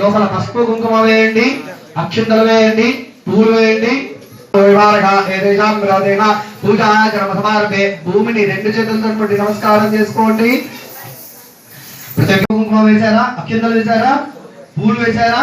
లోపల పసుపు కుంకుమ వేయండి అక్షింతలు వేయండి. పూలు వేయండి పూజాచరణ సమారంభే భూమిని రెండు చేతులతో నమస్కారం చేసుకోండి. ప్రతి కుంకుమ వేశారా? అక్షింతలు వేశారా? పూలు వేశారా?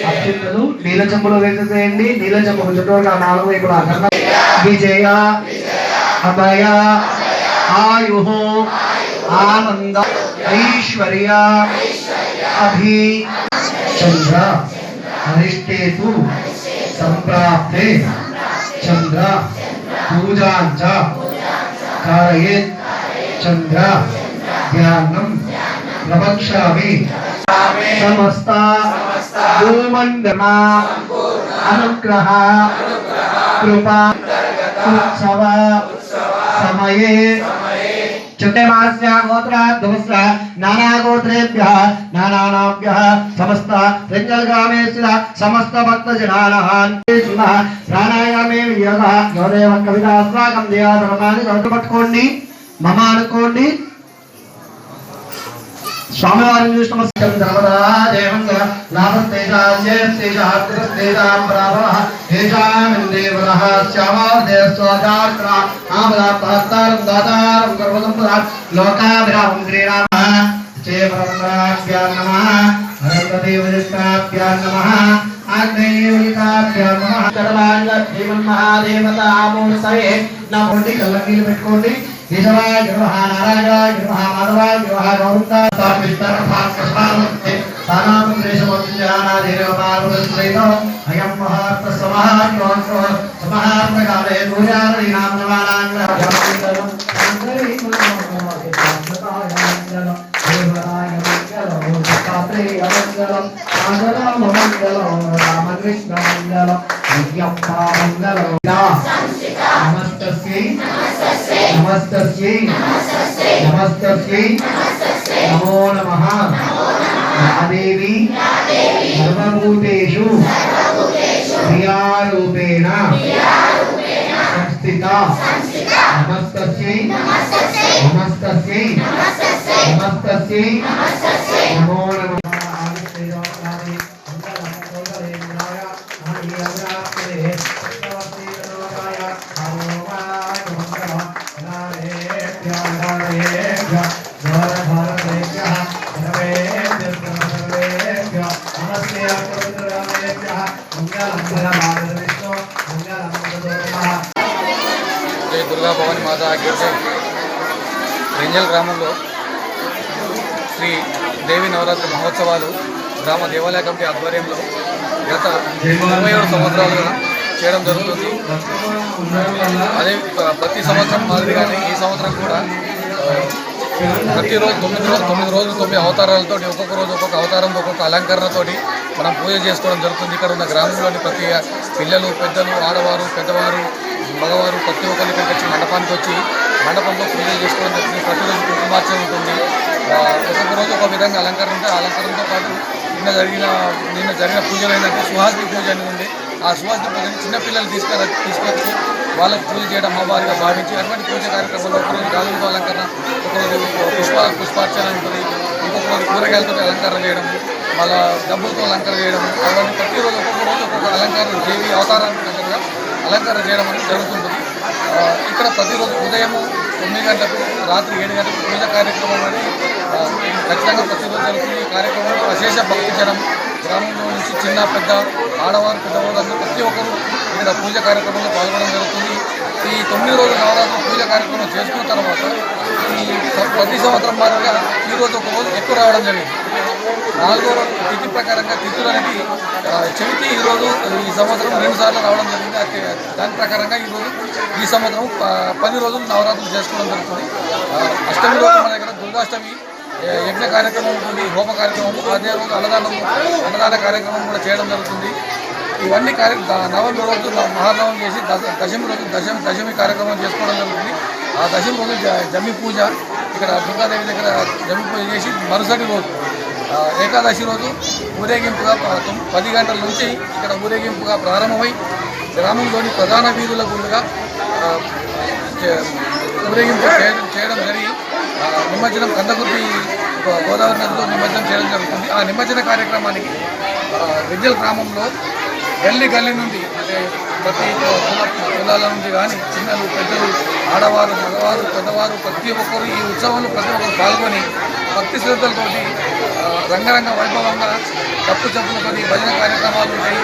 స్కందపారుణ జోడే తారినామాని పడే జ్ఞానమే నీల వేసేసేయండి నీల చెంబు చుట్టూ నాలుగు వైపులా కర్ణ విజయ అభయ ఆయు ఆనంద ఐశ్వర్య అభి చంద్ర అరిష్టేతు సంప్రాప్తే చంద్ర పూజాంచ కారయేత్ చంద్ర ధ్యానం ప్రవక్ష్యామి సమస్త భూమండల అనుగ్రహ కృపా ఉత్సవ సమయే. చతుర్మాస్య గోత్రాద్భవస్య నానాగోత్రేభ్యः నానానాభ్యः సమస్త రంజల్గామేశ్వర సమస్త భక్తజనానాన్ ప్రాణాయామే వియోగ. గౌరవ కవిత అస్వాగం దేవాధర్మాన్ని పట్టుకోండి. మమ అనుకోండి. స్వామివారిని చూసి నమస్కారం ధర్మదా దేవంగ లాభస్తేజాం దాతారం గర్వసంపదా లోకాభిరామం శ్రీరామ. చేపరమరాభ్యాం నమః. అనంతదేవదిష్టాభ్యాం నమః. నమః. నా పొండి పెట్టుకోండి. కేశవాయ నమః నారాయణాయ నమః మాధవాయ నమః గోవింద తాపిస్తర భాస్కరామస్తే సానామం దేశమోత్యానాదేవపార్వతైతో అయం మహాత్మ సమహాత్మ సమహాత్మకాలే పూజారి నామ నమానాంగ నమస్తస్యై నమస్తస్యై నమస్తస్యై నమో నమ. యాదేవి. సర్వభూతేషు. క్రియారూపేణ. సంస్థిత. నమస్తస్యై నమస్తస్యై శ్రీ దుర్గా భవాని మాత గిరిజ రెంజల్ గ్రామంలో శ్రీ దేవి నవరాత్రి మహోత్సవాలు గ్రామ దేవాలయ కమిటీ ఆధ్వర్యంలో గత ఇరవై ఏడు సంవత్సరాలుగా చేయడం జరుగుతుంది. అదే ప్రతి సంవత్సరం మాదిరిగానే ఈ సంవత్సరం కూడా ప్రతిరోజు తొమ్మిది రోజులు తొమ్మిది రోజులు తొమ్మిది అవతారాలతో ఒక్కొక్క రోజు ఒక్కొక్క అవతారంతో ఒక్కొక్క అలంకరణతోటి మనం పూజ చేసుకోవడం జరుగుతుంది. ఇక్కడ ఉన్న గ్రామంలోని ప్రతి పిల్లలు పెద్దలు ఆడవారు పెద్దవారు మగవారు ప్రతి ఒక్కరు ఇక్కడికి వచ్చి మండపానికి వచ్చి మండపంలో పూజలు చేసుకోవడం జరుగుతుంది ప్రతిరోజు కుంకుమార్చన ఉంటుంది. ఒక్కొక్క రోజు ఒక విధంగా అలంకరణ ఉంటే అలంకరణతో పాటు నిన్న జరిగిన నిన్న జరిగిన పూజలు ఏంటంటే సుహాసిని పూజ అని ఉంది. ఆ సుహాసిని పూజని చిన్నపిల్లలు తీసుకురా తీసుకొచ్చి వాళ్ళకి పూజ చేయడం అమ్మవారిగా భావించి అటువంటి పూజ కార్యక్రమంలో ఒకరోజు గాజులతో అలంకరణ ఒకరోజు పుష్ప పుష్పార్చన ఉంటుంది. ఇంకొక రోజు కూరగాయలతో అలంకరణ చేయడం వాళ్ళ డబ్బులతో అలంకరణ చేయడం. అవన్నీ ప్రతిరోజు ఒక్కొక్క రోజు ఒక్కొక్క అలంకరణ దేవి అవతారానికి తగ్గట్టుగా అలంకరణ చేయడం అనేది జరుగుతుంటుంది. ఇక్కడ ప్రతిరోజు ఉదయం తొమ్మిది గంటలకు రాత్రి ఏడు గంటలకు పూజ కార్యక్రమం అని ఖచ్చితంగా ప్రతిరోజు జరుగుతుంది. ఈ కార్యక్రమంలో అశేష భక్తి జనం గ్రామంలో నుంచి చిన్న పెద్ద ఆడవారు పెద్దవారు అందరూ ప్రతి ఒక్కరు ఇక్కడ పూజ కార్యక్రమంలో పాల్గొనడం జరుగుతుంది. ఈ తొమ్మిది రోజుల నవరాత్రి పూజ కార్యక్రమం చేసుకున్న తర్వాత ఈ ప్రతి సంవత్సరం మాదిరిగా ఈ రోజు ఒక రోజు ఎక్కువ రావడం జరిగింది. నాలుగో రోజు తిథి ప్రకారంగా తిథులు అనేది చవితి ఈరోజు ఈ రోజు ఈ సంవత్సరం రెండు సార్లు రావడం జరిగింది. దాని ప్రకారంగా ఈ రోజు ఈ సంవత్సరం ప- పది రోజులు నవరాత్రులు చేసుకోవడం జరుగుతుంది. అష్టమి రోజు మన దగ్గర దుర్గాష్టమి యజ్ఞ కార్యక్రమం ఉంటుంది హోమ కార్యక్రమం అదే రోజు అన్నదానం అన్నదాన కార్యక్రమం కూడా చేయడం జరుగుతుంది. ఇవన్నీ కార్య నవమి రోజు మహానవం చేసి దశమి రోజు దశమి దశమి కార్యక్రమం చేసుకోవడం జరుగుతుంది. ఆ దశమి రోజు జమి పూజ ఇక్కడ దుర్గాదేవి దగ్గర జమ్మి పూజ చేసి మరుసటి రోజు ఏకాదశి రోజు ఊరేగింపుగా పది గంటల నుంచి ఇక్కడ ఊరేగింపుగా ప్రారంభమై గ్రామంలోని ప్రధాన వీధుల గుండుగా ఊరేగింపు చేయడం చేయడం జరిగి నిమజ్జనం కందకుర్తి గో- గోదావరి నదిలో నిమజ్జనం చేయడం జరుగుతుంది. ఆ నిమజ్జన కార్యక్రమానికి ఆ, విద్యల గ్రామంలో గల్లి గల్లి నుండి అంటే ప్రతి కుల కులాల నుండి కానీ చిన్నలు పెద్దలు ఆడవారు మగవారు పెద్దవారు ప్రతి ఒక్కరు ఈ ఉత్సవంలో ప్రతి ఒక్కరు పాల్గొని భక్తి శ్రద్ధలతోటి రంగరంగ వైభవంగా తప్పు చెప్పులతోటి భజన కార్యక్రమాలు ఉంటాయి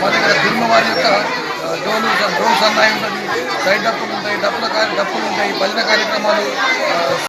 మా దగ్గర తిరుమ వారి యొక్క డోలు డోలు సన్నాయి ఉంటుంది సైడ్ డప్పులు ఉంటాయి డప్పుల కార్య డప్పులు ఉంటాయి భజన కార్యక్రమాలు ఆ,